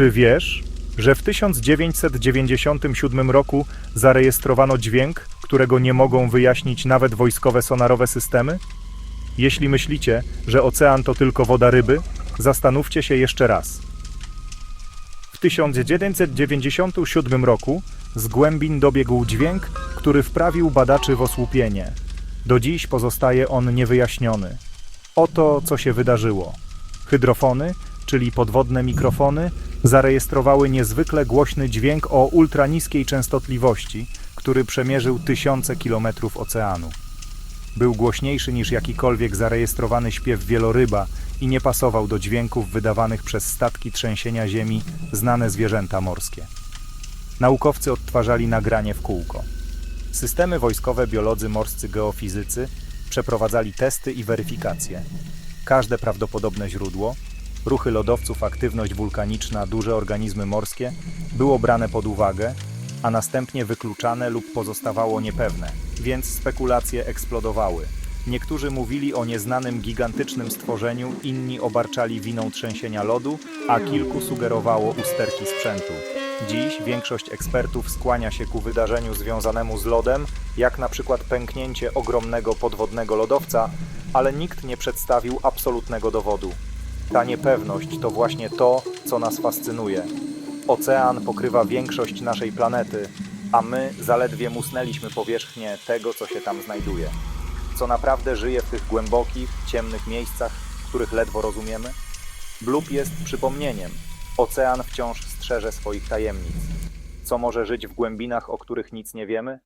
Czy wiesz, że w 1997 roku zarejestrowano dźwięk, którego nie mogą wyjaśnić nawet wojskowe sonarowe systemy? Jeśli myślicie, że ocean to tylko woda ryby, zastanówcie się jeszcze raz. W 1997 roku z głębin dobiegł dźwięk, który wprawił badaczy w osłupienie. Do dziś pozostaje on niewyjaśniony. Oto co się wydarzyło. Hydrofony, czyli podwodne mikrofony, zarejestrowały niezwykle głośny dźwięk o ultraniskiej częstotliwości, który przemierzył tysiące kilometrów oceanu. Był głośniejszy niż jakikolwiek zarejestrowany śpiew wieloryba i nie pasował do dźwięków wydawanych przez statki trzęsienia ziemi znane zwierzęta morskie. Naukowcy odtwarzali nagranie w kółko. Systemy wojskowe, biolodzy, morscy, geofizycy przeprowadzali testy i weryfikacje. Każde prawdopodobne źródło, ruchy lodowców, aktywność wulkaniczna, duże organizmy morskie było brane pod uwagę, a następnie wykluczane lub pozostawało niepewne, więc spekulacje eksplodowały. Niektórzy mówili o nieznanym gigantycznym stworzeniu, inni obarczali winą trzęsienia lodu, a kilku sugerowało usterki sprzętu. Dziś większość ekspertów skłania się ku wydarzeniu związanemu z lodem, jak na przykład pęknięcie ogromnego podwodnego lodowca, ale nikt nie przedstawił absolutnego dowodu. Ta niepewność to właśnie to, co nas fascynuje. Ocean pokrywa większość naszej planety, a my zaledwie musnęliśmy powierzchnię tego, co się tam znajduje. Co naprawdę żyje w tych głębokich, ciemnych miejscach, których ledwo rozumiemy? Blub jest przypomnieniem. Ocean wciąż strzeże swoich tajemnic. Co może żyć w głębinach, o których nic nie wiemy?